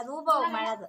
ಅದು ಮಾಡೋದು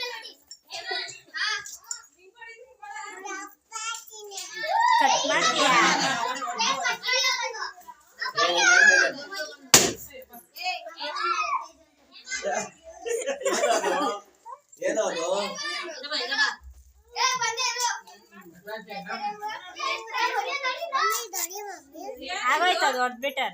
ಏನೋ ಅದು ಆಗೋಯ್ತು ಅದು ಹೊಡ್ಬಿಟ್ಟಾರ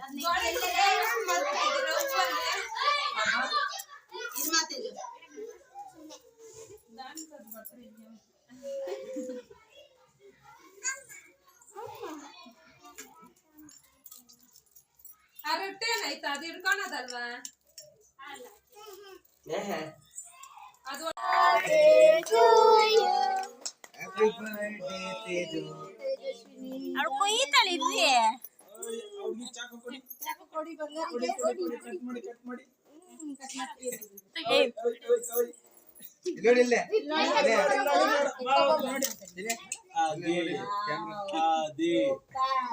ಆ ರೊಟ್ಟಿ ಏನಾಯ್ತು ಅದು ಹಿಡ್ಕೊಳೋದಲ್ವಾ ಏಹೆ. ಅದು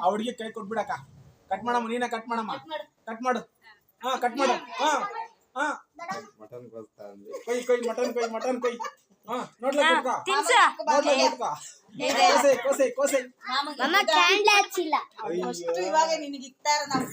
ಅವಳು ಅವ್ರಿಗೆ ಕೈ ಕೊಟ್ಬಿಡಕ್ಕ ಕಟ್ ಮಾಡಮ್ಮ ನೀನ ಕಟ್ ಮಾಡಮ್ಮ. ಕಟ್ ಮಾಡು. ಹಾ, ಕಟ್ ಮಾಡು. ಹಾ. ಕೈ ಕೊಯ್ ಮಟನ್ ಕೈ ಮಟನ್ ಕೈ ಹಾ ನೋಡ್ಲ ಕೊಟ್ಕ ತಿನ್ಸು ನೋಡ್ಲ ಕೊಟ್ಕ ಕೋಸೆ ಕೋಸೆ ಕೋಸೆ ಮಮ್ಮ ಕ್ಯಾಂಡ್ಲ್ ಹಚ್ಚಿಲ್ಲ ಅಯ್ಯೋ ಇವಾಗ ನಿನಗೆ ಇಕ್ತಾರ ನಾವು